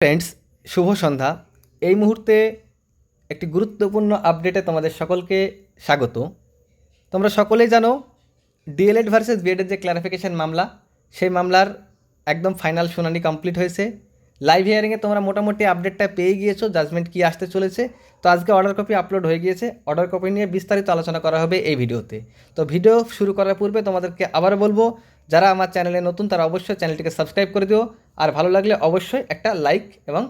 Friends শুভ সন্ধ্যা। এই মুহূর্তে একটি গুরুত্বপূর্ণ আপডেটে তোমাদের সকলকে স্বাগত। তোমরা সকলেই জানো ডিএলএড ভার্সেস বিএডের যে ক্লারিফিকেশন মামলা, সেই মামলার একদম ফাইনাল শুনানি কমপ্লিট হয়েছে। লাইভ হিয়ারিংয়ে তোমরা মোটামুটি আপডেটটা পেয়ে গিয়েছো জাজমেন্ট কী আসতে চলেছে। তো আজকে অর্ডার কপি আপলোড হয়ে গিয়েছে। অর্ডার কপি নিয়ে বিস্তারিত আলোচনা করা হবে এই ভিডিওতে। তো ভিডিও শুরু করার পূর্বে তোমাদেরকে আবার বলব যারা আমার চ্যানেলে নতুন, তারা অবশ্যই চ্যানেলটিকে সাবস্ক্রাইব করে দিও। আর ভালো লাগলে অবশ্যই একটা লাইক এবং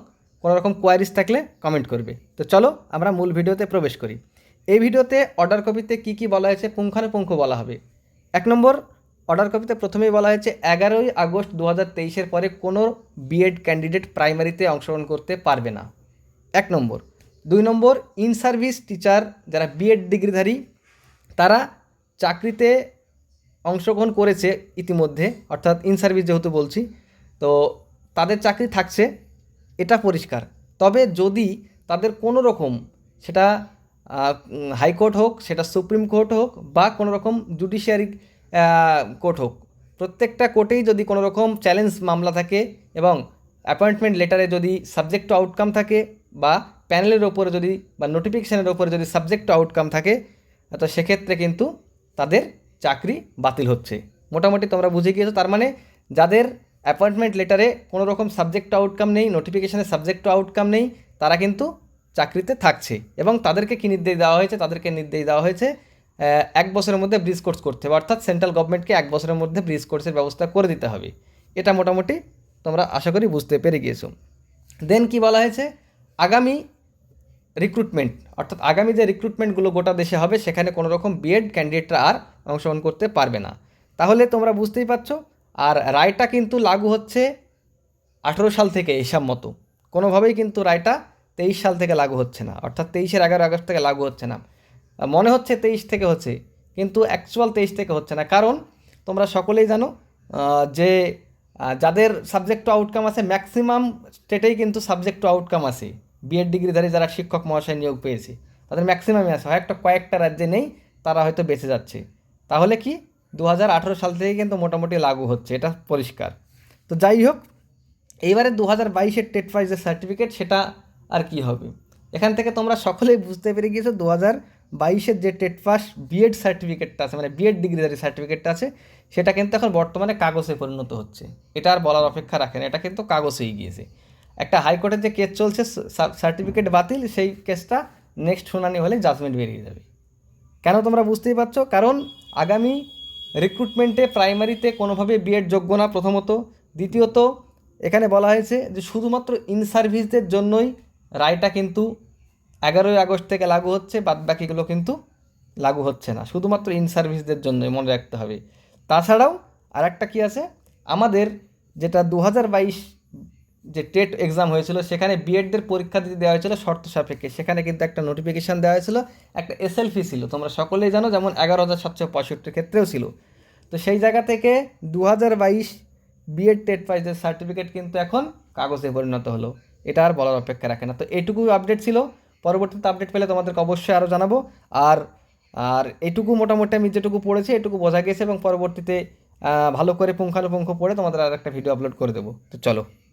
কোনো রকম কোয়ারিজ থাকলে কমেন্ট করবে। তো চলো আমরা মূল ভিডিওতে প্রবেশ করি। এই ভিডিওতে অর্ডার কপিতে কী কী বলা হয়েছে, পুঙ্খানুপুঙ্খ বলা হবে। এক নম্বর, অর্ডার কপিতে প্রথমেই বলা হয়েছে, এগারোই আগস্ট দু হাজার তেইশের পরে কোনো বিএড ক্যান্ডিডেট প্রাইমারিতে অংশগ্রহণ করতে পারবে না। এক নম্বর। দুই নম্বর ইন সার্ভিস টিচার যারা বিএড ডিগ্রিধারী, তারা চাকরিতে অংশগ্রহণ করেছে ইতিমধ্যে, অর্থাৎ ইন সার্ভিস যেহেতু বলছি, তো তাদের চাকরি থাকছে, এটা পরিষ্কার। তবে যদি তাদের কোনো রকম সেটা হাইকোর্ট হোক, সেটা সুপ্রিম কোর্ট হোক, বা কোনো রকম জুডিশিয়ারি কোর্ট হোক, প্রত্যেকটা কোর্টেই যদি কোনো রকম চ্যালেঞ্জ মামলা থাকে এবং অ্যাপয়েন্টমেন্ট লেটারে যদি সাবজেক্ট টু আউটকাম থাকে, বা প্যানেলের ওপরে যদি, বা নোটিফিকেশানের ওপরে যদি সাবজেক্ট টু আউটকাম থাকে, তো সেক্ষেত্রে কিন্তু তাদের চাকরি বাতিল হচ্ছে। মোটামুটি তোমরা বুঝে গিয়েছো, তার মানে যাদের অ্যাপয়েন্টমেন্ট লেটারে কোনো রকম সাবজেক্ট আউটকাম নেই নোটিফিকেশানে সাবজেক্ট আউটকাম নেই, তারা কিন্তু চাকরিতে থাকছে এবং তাদেরকে কী নির্দেশ দেওয়া হয়েছে? তাদেরকে নির্দেশ দেওয়া হয়েছে এক বছরের মধ্যে ব্রিজ কোর্স করতে হবে। অর্থাৎ সেন্ট্রাল গভর্নমেন্টকে এক বছরের মধ্যে ব্রিজ কোর্সের ব্যবস্থা করে দিতে হবে। এটা মোটামুটি তোমরা আশা করি বুঝতে পেরে গিয়েছো। দেন কি বলা হয়েছে? আগামী রিক্রুটমেন্ট অর্থাৎ আগামী যে রিক্রুটমেন্টগুলো গোটা দেশে হবে, সেখানে কোনো রকম বিএড ক্যান্ডিডেটরা আর অংশগ্রহণ করতে পারবে না। তাহলে তোমরা বুঝতেই পারছ, আর রায়টা কিন্তু লাগু হচ্ছে আঠেরো সাল থেকে হিসাব মতো। কোনোভাবেই কিন্তু রায়টা তেইশ সাল থেকে লাগু হচ্ছে না, অর্থাৎ তেইশের এগারো আগস্ট থেকে লাগু হচ্ছে না। মনে হচ্ছে তেইশ থেকে হচ্ছে, কিন্তু অ্যাকচুয়াল তেইশ থেকে হচ্ছে না। কারণ তোমরা সকলেই জানো যে যাদের সাবজেক্ট টু আউটকাম আছে ম্যাক্সিমাম স্টেটেই কিন্তু সাবজেক্ট টু আউটকাম আছে। বিএড ডিগ্রিধারী যারা শিক্ষক মহাশয় নিয়োগ পেয়েছে, তাদের ম্যাক্সিমামই আছে। হয়তো কয়েকটা রাজ্যে নেই, তারা হয়তো বেঁচে যাচ্ছে। তাহলে কি দু হাজার আঠেরো সাল থেকে কিন্তু মোটামুটি লাগু হচ্ছে, এটা পরিষ্কার। তো যাই হোক, এইবারে দু হাজার বাইশের টেট প্রাইজের সার্টিফিকেট, সেটা আর কি হবে? এখান থেকে তোমরা সকলেই বুঝতে পেরে গিয়েছো দু হাজার বাইশের যে টেট পাস বিএড সার্টিফিকেটটা আছে মানে বিএড ডিগ্রিধারী সার্টিফিকেটটা আছে, সেটা কিন্তু এখন বর্তমানে কাগজে পরিণত হচ্ছে। এটা আর বলার অপেক্ষা রাখে না, এটা কিন্তু কাগজেই গিয়েছে। একটা হাইকোর্টের যে কেস চলছে সার্টিফিকেট বাতিল, সেই কেসটা নেক্সট শুনানি হলে জাজমেন্ট বেরিয়ে যাবে। কেন তোমরা বুঝতেই পারছ? কারণ আগামী রিক্রুটমেন্টে প্রাইমারিতে কোনোভাবে বিএড যোগ্য না প্রথমত। দ্বিতীয়ত, এখানে বলা হয়েছে যে শুধুমাত্র ইন সার্ভিসদের জন্যই রায়টা কিন্তু এগারোই আগস্ট থেকে লাগু হচ্ছে বাদ বাকিগুলো কিন্তু লাগু হচ্ছে না। শুধুমাত্র ইন সার্ভিসদের জন্যই মনে রাখতে হবে। তাছাড়াও আর একটা কী আছে? আমাদের যেটা দু হাজার বাইশ যে টেট এক্সাম হয়েছিল, সেখানে বিএডদের পরীক্ষা দিতে দেওয়া হয়েছিল শর্ত সাপেক্ষে। সেখানে কিন্তু একটা নোটিফিকেশান দেওয়া হয়েছিল, একটা এসএলফি ছিল। তোমরা সকলেই জানো যেমন এগারো হাজার সাতশো পঁয়ষট্টির ক্ষেত্রেও ছিল। তো সেই জায়গা থেকে দু হাজার বাইশ বিএড টেট প্রাইজের সার্টিফিকেট কিন্তু এখন কাগজে পরিণত হলো। এটা আর বলার অপেক্ষা রাখে না। তো এটুকু আপডেট ছিল। পরবর্তীতে আপডেট পেলে তোমাদেরকে অবশ্যই আরও জানাব। আর আর এটুকু মোটামুটি আমি যেটুকু পড়েছি, এটুকু বোঝা গেছে এবং পরবর্তীতে ভালো করে পুঙ্খানুপুঙ্খ পড়ে তোমাদের আর একটা ভিডিও আপলোড করে দেবো। তো চলো।